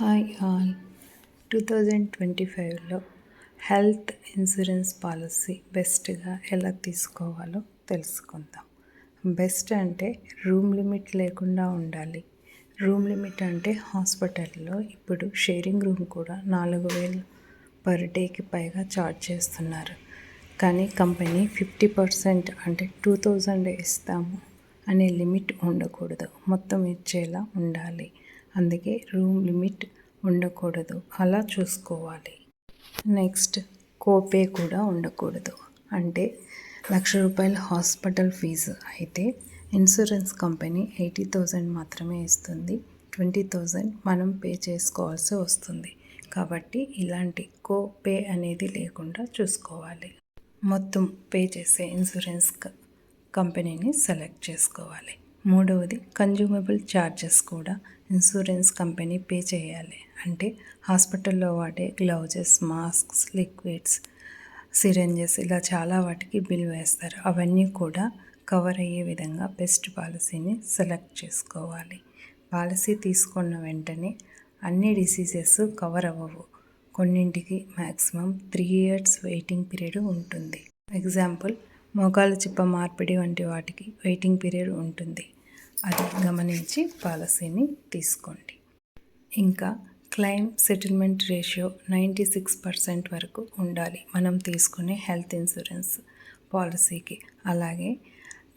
Hi all two thousand twenty ఫైవ్లో health insurance policy బెస్ట్గా ఎలా తీసుకోవాలో తెలుసుకుందాం. బెస్ట్ అంటే రూమ్ లిమిట్ లేకుండా ఉండాలి. రూమ్ లిమిట్ అంటే హాస్పిటల్లో ఇప్పుడు షేరింగ్ రూమ్ కూడా నాలుగు వేలు పర్ డేకి పైగా ఛార్జ్ చేస్తున్నారు. కానీ కంపెనీ ఫిఫ్టీ పర్సెంట్ అంటే టూ థౌజండ్ ఇస్తాము అనే లిమిట్ ఉండకూడదు. మొత్తం ఇచ్చేలా ఉండాలి. అందుకే రూమ్ లిమిట్ ఉండకూడదు. అలా చూసుకోవాలి. నెక్స్ట్ కోపే కూడా ఉండకూడదు. అంటే లక్ష రూపాయల హాస్పిటల్ ఫీజు. అయితే ఇన్సూరెన్స్ కంపెనీ ఎయిటీ థౌజండ్ మాత్రమే ఇస్తుంది. ట్వంటీ థౌజండ్ మనం పే చేసుకోవాల్సి వస్తుంది. కాబట్టి ఇలాంటి కో పే అనేది లేకుండా చూసుకోవాలి. మొత్తం పే చేసే ఇన్సూరెన్స్ కంపెనీని సెలెక్ట్ చేసుకోవాలి. మూడవది కన్జ్యూమబుల్ ఛార్జెస్ కూడా ఇన్సూరెన్స్ కంపెనీ పే చేయాలి. అంటే హాస్పిటల్లో వాడే గ్లౌజెస్ మాస్క్స్ లిక్విడ్స్ సిరెంజెస్ ఇలా చాలా వాటికి బిల్ వేస్తారు. అవన్నీ కూడా కవర్ అయ్యే విధంగా బెస్ట్ పాలసీని సెలెక్ట్ చేసుకోవాలి. పాలసీ తీసుకున్న వెంటనే అన్ని డిసీజెస్ కవర్ అవ్వవు. కొన్నింటికి maximum three years waiting period ఉంటుంది. ఎగ్జాంపుల్ మోకాల చిప్ప మార్పిడి వంటి వాటికి వెయిటింగ్ పీరియడ్ ఉంటుంది. అది గమనించి పాలసీని తీసుకోండి. ఇంకా claim settlement ratio ninety six percent వరకు ఉండాలి. మనం తీసుకునే హెల్త్ ఇన్సూరెన్స్ పాలసీకి. అలాగే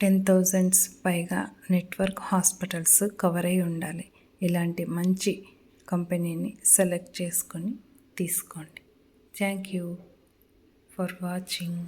టెన్ థౌజండ్స్ పైగా నెట్వర్క్ హాస్పిటల్స్ కవర్ అయి ఉండాలి. ఇలాంటి మంచి కంపెనీని సెలెక్ట్ చేసుకొని తీసుకోండి. Thank you for watching.